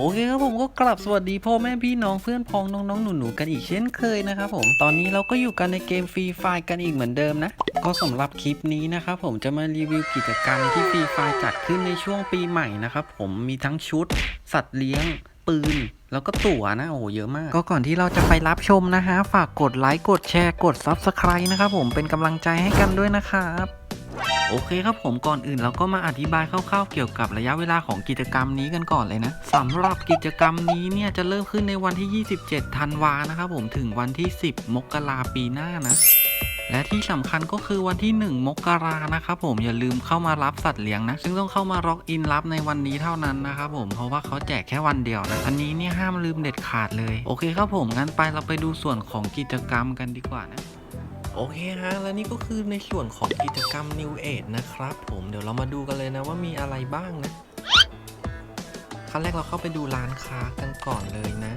โอเคครับผมก็กลับสวัสดีพ่อแม่พี่น้องเพื่อนพ้องน้องๆหนูๆกันอีกเช่นเคยนะครับผมตอนนี้เราก็อยู่กันในเกมฟรีไฟกันอีกเหมือนเดิมนะก็สำหรับคลิปนี้นะครับผมจะมารีวิวกิจกรรมที่ฟรีไฟจัดขึ้นในช่วงปีใหม่นะครับผมมีทั้งชุด สัตว์เลี้ยง ปืนแล้วก็ตั๋วนะโอ้เยอะมาก ก็ก่อนที่เราจะไปรับชมนะฮะฝากกดไลค์กดแชร์กด Subscribe นะครับผมเป็นกำลังใจให้กันด้วยนะครับ โอเคครับผมก่อนอื่นเราก็มาอธิบายคร่าวๆเกี่ยวกับระยะเวลาของกิจกรรมนี้กันก่อนเลยนะสำหรับกิจกรรมนี้เนี่ยจะเริ่มขึ้นในวันที่ 27 ธันวานะครับผมถึงวันที่ 10 มกราปีหน้านะและที่สำคัญก็คือวันที่ 1 มกรานะครับผมอย่าลืมเข้ามารับสัตว์เลี้ยงนะ ซึ่งต้องเข้ามาล็อกอินรับในวันนี้เท่านั้นนะครับผมเพราะว่าเขาแจกแค่วันเดียวนะอันนี้เนี่ยห้ามลืมเด็ดขาดเลย โอเคครับผมงั้นไปเราไปดูส่วนของกิจกรรมกันดีกว่านะ โอเคฮะ และนี่ก็คือในส่วนของกิจกรรม New Age นะครับผมเดี๋ยวเรามาดูกันเลยนะว่ามีอะไรบ้างนะขั้นแรกเราเข้าไปดูร้านค้ากันก่อนเลยนะ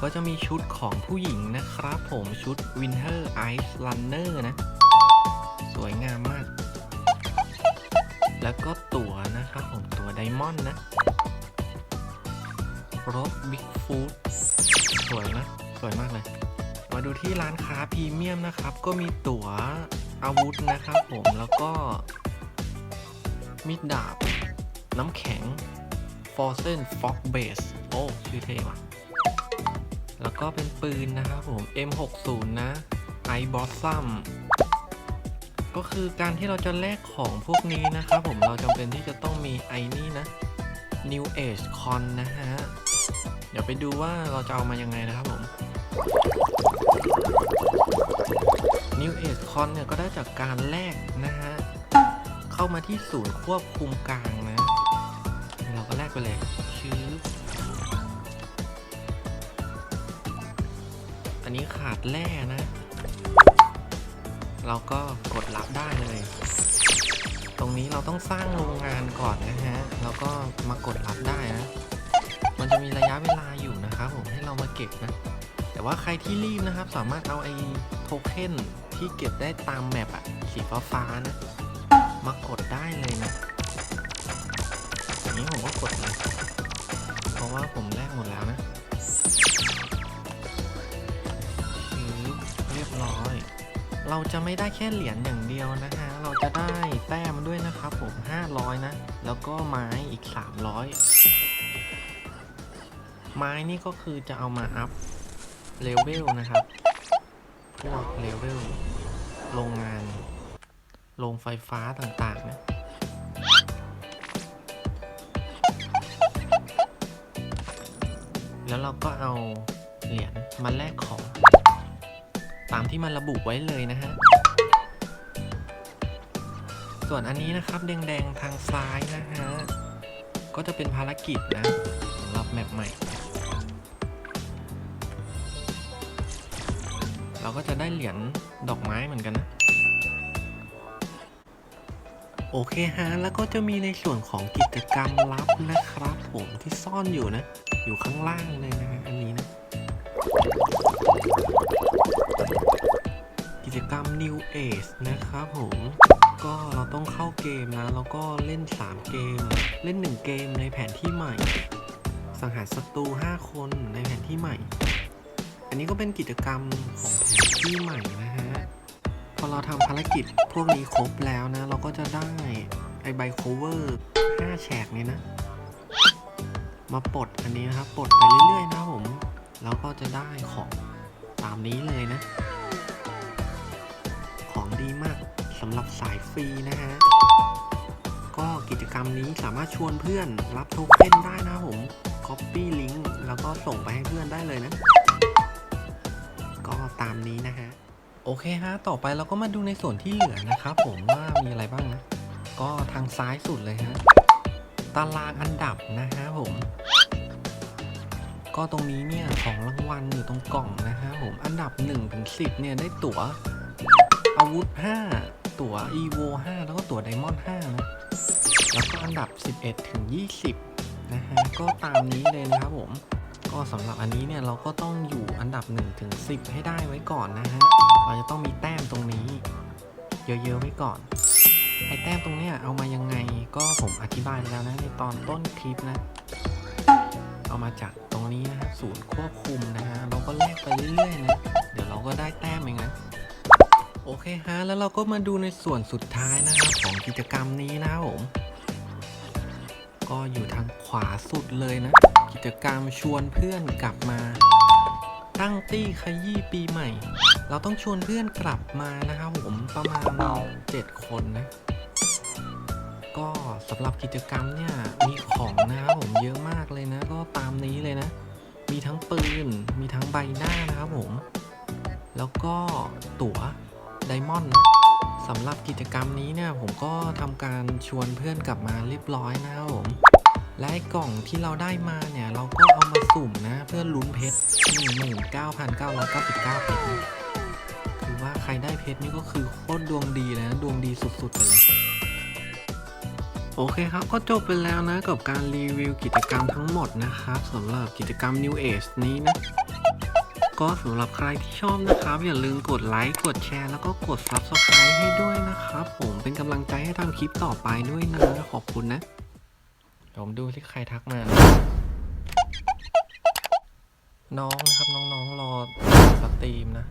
ก็จะมีชุดของผู้หญิงนะครับผมชุด Winter Ice Runner นะ สวยงามมาก แล้วก็ตั๋วนะครับผมตั๋วไดมอนด์นะรถ Bigfoot สวยนะ สวยมากเลย มาดูที่ร้านค้าพรีเมียมนะครับ ก็มีตั๋วอาวุธนะครับผมแล้วก็มีดดาบ น้ำแข็ง f o r z e n Fox Base โอ้ชื่อเท่ว่ะ แล้วก็เป็นปืนนะครับผม M60 นะ i b o s s u m ก็คือการที่เราจะแลกของพวกนี้นะครับผมเราจำเป็นที่จะต้องมีไอ้นี่นะ New Age Con นะฮะ เดี๋ยวไปดูว่าเราจะเอามายังไงนะครับผม New Age Con เนี่ยก็ได้จากการแลกนะฮะ เข้ามาที่ศูนย์ควบคุมกลางนะ เราก็แลกไปเลยชื้ออันนี้ขาดแร่นะ เราก็กดรับได้เลย ตรงนี้เราต้องสร้างโรงงานก่อนนะฮะ แล้วก็มากดรับได้นะ มันจะมีระยะเวลาอยู่นะครับผมให้เรามาเก็บนะ แต่ว่าใครที่รีบนะครับสามารถเอาไอ้โทเค็น ที่เก็บได้ตามแมปอะสีฟ้าฟ้าๆนะ มากดได้เลยนะอันนี้ผมก็กดเลย เพราะว่าผมแลกหมดแล้วนะเรียบร้อย เราจะไม่ได้แค่เหรียญอย่างเดียวนะฮะ เราจะได้แต้มด้วยนะครับผม 500 นะ แล้วก็ไม้อีก 300 ไม้นี่ก็คือจะเอามาอัพเลเวลนะครับ พวกเลเวลโรงงาน โรงไฟฟ้าต่างๆนะแล้วเราก็เอาเหรียญมาแลกของ ตามที่มันระบุไว้เลยนะฮะ ส่วนอันนี้นะครับแดงๆทางซ้ายนะฮะ ก็จะเป็นภารกิจนะสำหรับแมปใหม่ เราก็จะได้เหรียญดอกไม้เหมือนกันนะ โอเคฮะ แล้วก็จะมีในส่วนของกิจกรรมลับนะครับผมที่ซ่อนอยู่นะ อยู่ข้างล่างเลยนะอันนี้นะ กิจกรรม New Age นะครับผมก็เราต้องเข้าเกมนะ แล้วก็เล่น 3 เกม เล่น 1 เกมในแผนที่ใหม่ สังหารศัตรู 5 คนในแผนที่ใหม่ อันนี้ก็เป็นกิจกรรมของแผนที่ใหม่นะฮะ พอเราทำภารกิจพวกนี้ครบแล้วนะ เราก็จะได้ไอใบโคเวอร์5แฉกนี้นะ มาปลดอันนี้นะครับปลดไปเรื่อยๆนะผม แล้วก็จะได้ของตามนี้เลยนะ ของดีมากสำหรับสายฟรีนะฮะ ก็กิจกรรมนี้สามารถชวนเพื่อนรับโทเค็นได้นะครับผม Copy Link แล้วก็ส่งไปให้เพื่อนได้เลยนะ ก็ตามนี้นะฮะ โอเคฮะ ต่อไปเราก็มาดูในส่วนที่เหลือนะครับผมว่ามีอะไรบ้างนะ ก็ทางซ้ายสุดเลยฮะ ตารางอันดับนะฮะผม ก็ตรงนี้เนี่ยของรางวัลอยู่ตรงกล่องนะฮะผม อันดับ1ถึง10เนี่ยได้ตั๋วอาวุธ 5 ตั๋ว EVO 5 แล้วก็ตั๋วไดมอนด์5นะแล้วก็อันดับ 11 ถึง 20 นะฮะ ก็ตามนี้เลยนะครับผม ก็สำหรับอันนี้เนี่ยเราก็ต้องอยู่อันดับ1ถึง10 ให้ได้ไว้ก่อนนะฮะ เราจะต้องมีแต้มตรงนี้ เยอะๆไว้ก่อน ไอ้แต้มตรงเนี้ยเอามายังไงก็ผมอธิบายแล้วนะในตอนต้นคลิปนะ เอามาจากตรงนี้นะครับศูนย์ควบคุมนะฮะเราก็แลกไปเรื่อยๆนะเดี๋ยวเราก็ได้แต้มเองนะโอเคฮะแล้วเราก็มาดูในส่วนสุดท้ายนะครับของกิจกรรมนี้นะครับผม ก็อยู่ทางขวาสุดเลยนะ กิจกรรมชวนเพื่อนกลับมา ตั้งตี้ขยี้ปีใหม่ เราต้องชวนเพื่อนกลับมานะครับผมประมาณ7คนนะ ก็สำหรับกิจกรรมเนี่ยมีของนะครับผมเยอะมากเลยนะ ก็ตามนี้เลยนะ มีทั้งปืน มีทั้งใบหน้านะครับผม แล้วก็ตั๋วไดมอนด์นะ สำหรับกิจกรรมนี้เนี่ยผมก็ทำการชวนเพื่อนกลับมาเรียบร้อยนะครับผมและกล่องที่เราได้มาเนี่ย เราก็เอามาสุ่มนะเพื่อลุ้นเพชร 19,999 เพชรคือว่าใครได้เพชรนี่ก็คือโคตรดวงดีเลยนะดวงดีสุดๆไปเลย โอเคครับก็จบไปแล้วนะกับการรีวิวกิจกรรมทั้งหมดนะครับสำหรับกิจกรรม New Age นี้นะ ก็สำหรับใครที่ชอบนะครับ อย่าลืมกดไลค์กดแชร์แล้วก็กด Subscribe ให้ด้วยนะครับผมเป็นกำลังใจให้ทำคลิปต่อไปด้วยนะ ขอบคุณนะผมดูที่ใครทักมา น้องนะครับน้องๆรอสตรีมนะ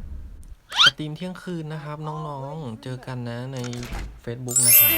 สตรีมเที่ยงคืนนะครับ น้องๆ เจอกันนะใน Facebook นะครับ